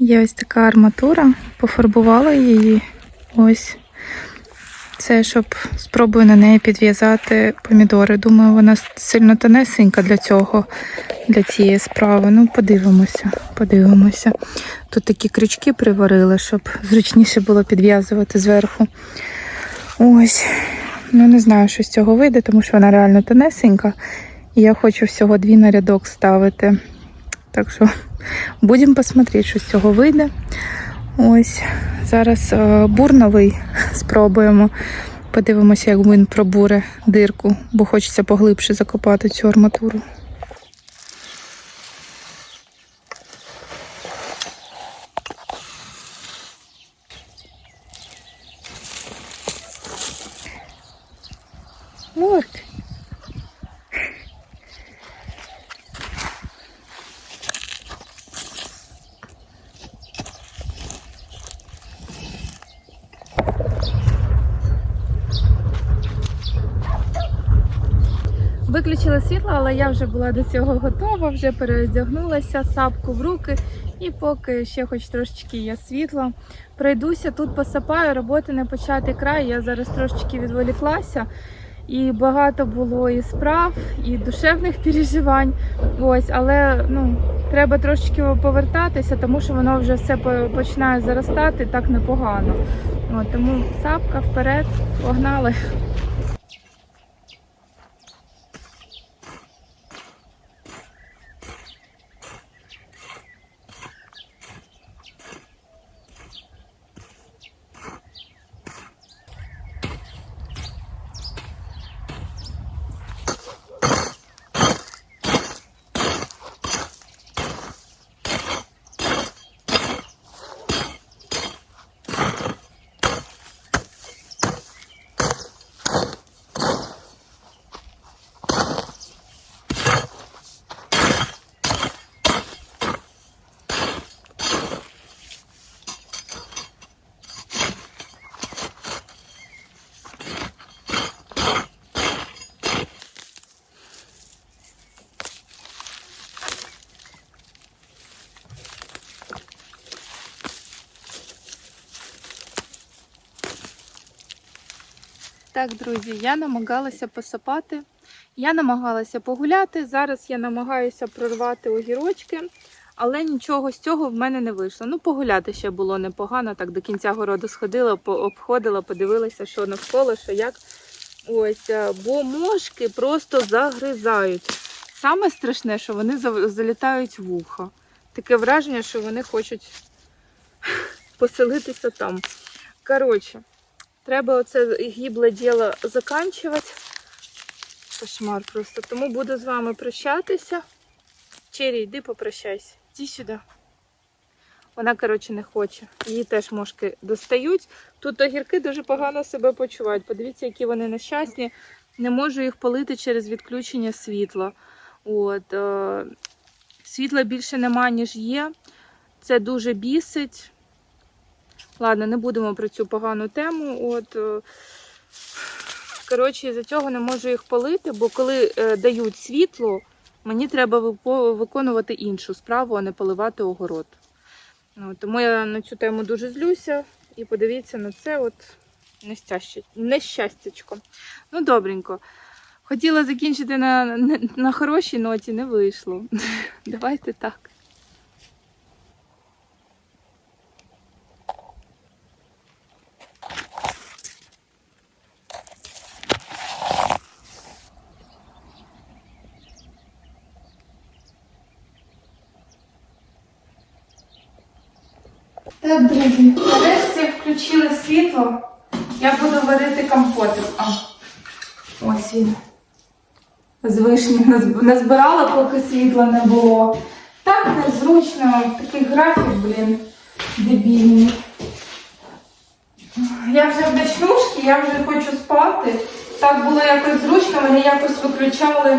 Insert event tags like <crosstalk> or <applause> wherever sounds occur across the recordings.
Є ось така арматура, пофарбувала її. Ось. Це щоб спробую на неї підв'язати помідори. Думаю, вона сильно тонесенька для цього, для цієї справи. Ну, подивимося, подивимося. Тут такі крючки приварили, щоб зручніше було підв'язувати зверху. Ось. Ну, не знаю, що з цього вийде, тому що вона реально тонесенька. І я хочу всього дві на рядок ставити. Так що будемо посмотрети, що з цього вийде. Ось зараз е, бур <laughs> спробуємо. Подивимося, як він пробуре дирку, бо хочеться поглибше закопати цю арматуру. Виключила світло, але я вже була до цього готова, вже переодягнулася, сапку в руки, і поки ще хоч трошечки є світло. Пройдуся, тут посапаю, роботи не почати край. Я зараз трошечки відволіклася. І багато було і справ, і душевних переживань. Ось, але ну, треба трошечки повертатися, тому що воно вже все починає заростати так непогано. От, тому сапка вперед, погнали. Так, друзі, я намагалася посапати, я намагалася погуляти. Зараз я намагаюся прорвати огірочки, але нічого з цього в мене не вийшло. Ну, погуляти ще було непогано. Так до кінця городу сходила, обходила, подивилася, що навколо, що як. Ось, е, бо мошки просто загризають. Саме страшне, що вони залітають в ухо. Таке враження, що вони хочуть <laughs> поселитися там. Коротше, Треба оце гібле діло заканчувати. Кошмар просто. Тому буду з вами прощатися. Чері, йди попрощайся. Іди сюди. Вона, коротше, не хоче. Її теж мошки достають. Тут огірки дуже погано себе почувають. Подивіться, які вони нещасні. Не можу їх полити через відключення світла. От, е- світла більше нема, ніж є. Це дуже бісить. Ладно, не будемо про цю погану тему. От, е, коротше, за цього не можу їх полити, бо коли е, дають світло, мені треба виконувати іншу справу, а не поливати огород. Ну, тому я на цю тему дуже злюся. І подивіться на це от нещастя- нещастячко. Ну, добренько. Хотіла закінчити на, на, на хорошій ноті, не вийшло. <laughs> Давайте так. Так, друзі, нарешті включили світло. Я буду варити компотик. А, ось він. З вишні Наз- назбирала, поки світла не було. Так незручно, такий графік, блін, дебільний. Я вже в ночнушці, я вже хочу спати. Так було якось зручно, мене якось виключали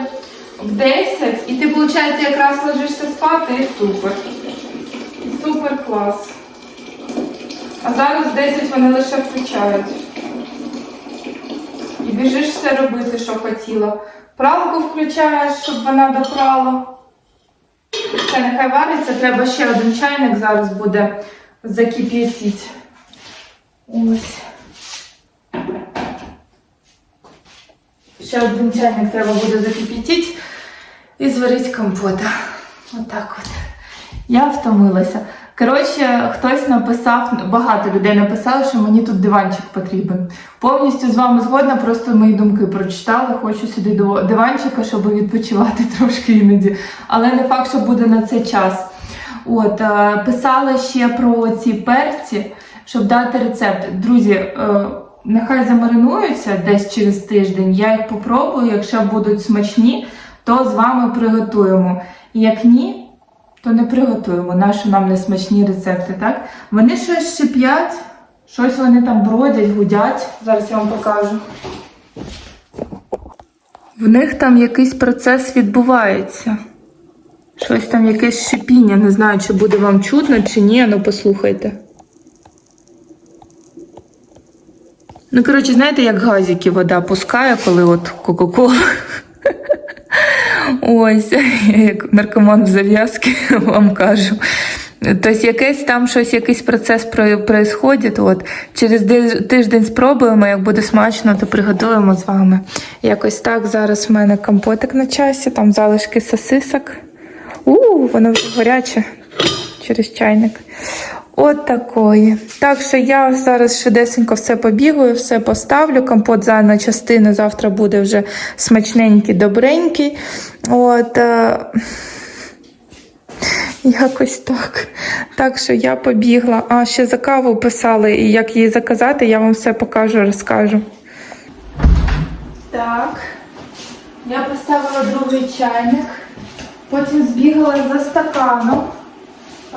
в 10. І ти, виходить, якраз ложишся спати і супер. Супер клас. А зараз 10 вони лише включають. І біжиш все робити, що хотіла. Пралку включаєш, щоб вона допрала. Це нехай вариться, треба ще один чайник зараз буде закип'ятити. Ось. Ще один чайник треба буде закип'ятити і зварити компота. Отак от. Я втомилася. Коротше, хтось написав, багато людей написали, що мені тут диванчик потрібен. Повністю з вами згодна, просто мої думки прочитали. Хочу сюди до диванчика, щоб відпочивати <laughs> трошки іноді. Але не факт, що буде на це час. От, е, писали ще про ці перці, щоб дати рецепт. Друзі, е, нехай замаринуються десь через тиждень. Я їх попробую. Якщо будуть смачні, то з вами приготуємо. Як ні, то не приготуємо. Наші нам не смачні рецепти, так? Вони щось шип'ять, щось вони там бродять, гудять. Зараз я вам покажу. В них там якийсь процес відбувається. Щось там якесь шипіння. Не знаю, чи буде вам чутно, чи ні, ну послухайте. Ну, коротше, знаєте, як газики вода пускає, коли от Кока-Кола. Ось, <laughs> як наркоман в зав'язки <laughs> вам кажу. Тобто якесь там щось, якийсь процес происходить. От. Через тиждень спробуємо, як буде смачно, то приготуємо з вами. Якось так зараз в мене компотик на часі, там залишки сосисок. У, воно вже гаряче через чайник. От такої. Так що я зараз швидесенько все побігаю, все поставлю. Компот за на частину завтра буде вже смачненький, добренький. От. е, Якось так. Так що я побігла. А ще за каву писали, і як її заказати, я вам все покажу, розкажу. Так. Я поставила другий чайник. Потім збігала за стаканом.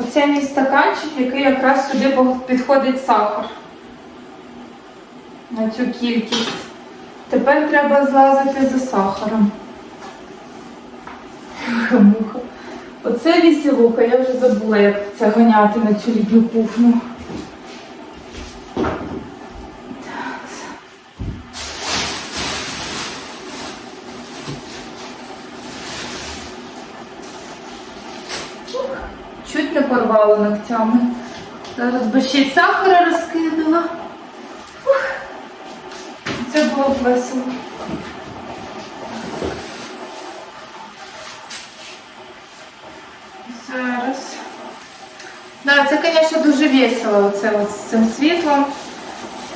Оце мій стаканчик, який якраз сюди підходить сахар. На цю кількість. Тепер треба злазити за сахаром. Муха. Оце вісілуха, я вже забула, як це ганяти на цю літню кухню. Так. Чуть не порвало ногтями. Зараз би ще й сахара розкидала. Ух. Це було б весело. Зараз. Да, це, звісно, дуже весело оце з цим світлом.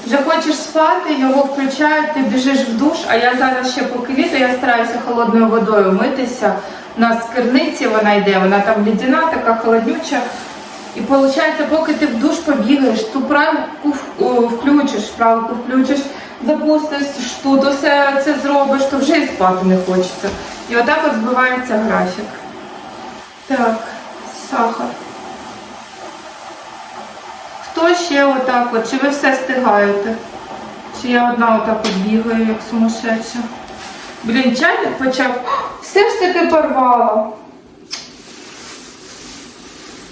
Вже хочеш спати, його включають, ти біжиш в душ, а я зараз ще поки літо, я стараюся холодною водою митися. У нас керниці вона йде, вона там лідяна, така холоднюча. І виходить, поки ти в душ побігаєш, ту правку включиш, правку включиш, запустиш тут, усе це зробиш, то вже і спати не хочеться. І отак от збивається графік. Так, сахар. Хто ще отак от? Чи ви все встигаєте? Чи я одна отак от бігаю, як сумасшедша? Блін, чайник почав. Все ж таки порвала.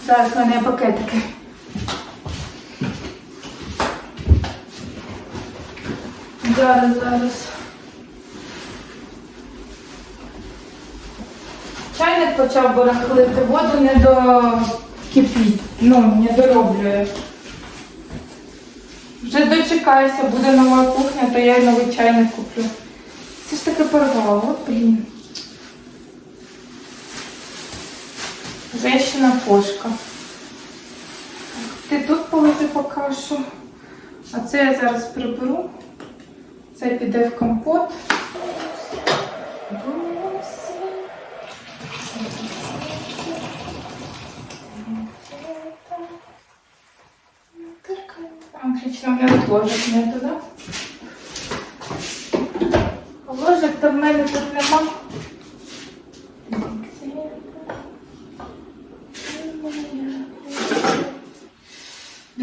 Зараз в мене пакетики. Зараз, зараз. Чайник почав барахлити, воду не до кипіть, ну, не дороблює. Вже дочекаюся, буде нова кухня, то я й новий чайник куплю. Ж таки порвало, блін. Женщина кошка. Ти тут положи поки що. А це я зараз приберу. Це піде в компот. Отлично, у меня тут ложек нету, да? Ложек-то в мене тут нема.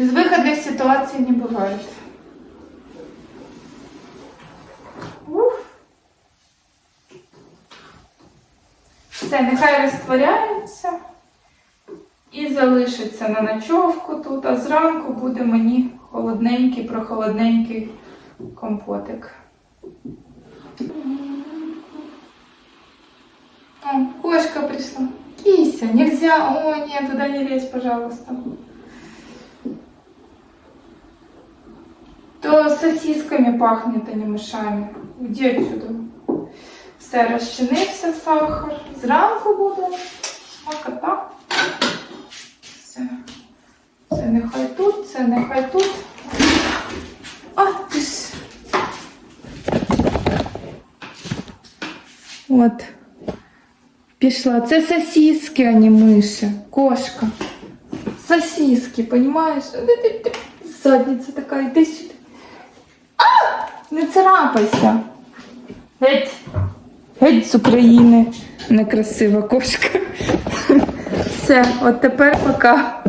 Безвыходных ситуаций не бывает. Уф. Все, нехай розтворяється і залишиться на ночовку тут, а зранку буде мені холодненький, прохолодненький компотик. О, кошка прийшла. Кися, нельзя. О, нет, туда не лезь, пожалуйста. То сосисками пахнет, а не мишами. Іди отсюда. Все, розчинився сахар. Зранку буде смакота. Все. Це нехай тут, це нехай тут. А. От. Пішла. Це сосиски, а не миші. Кошка. Сосиски, понимаешь? Задниця така, йди сюди. Не царапайся. Геть. Геть з України. Некрасива кошка. <laughs> Все, от тепер пока.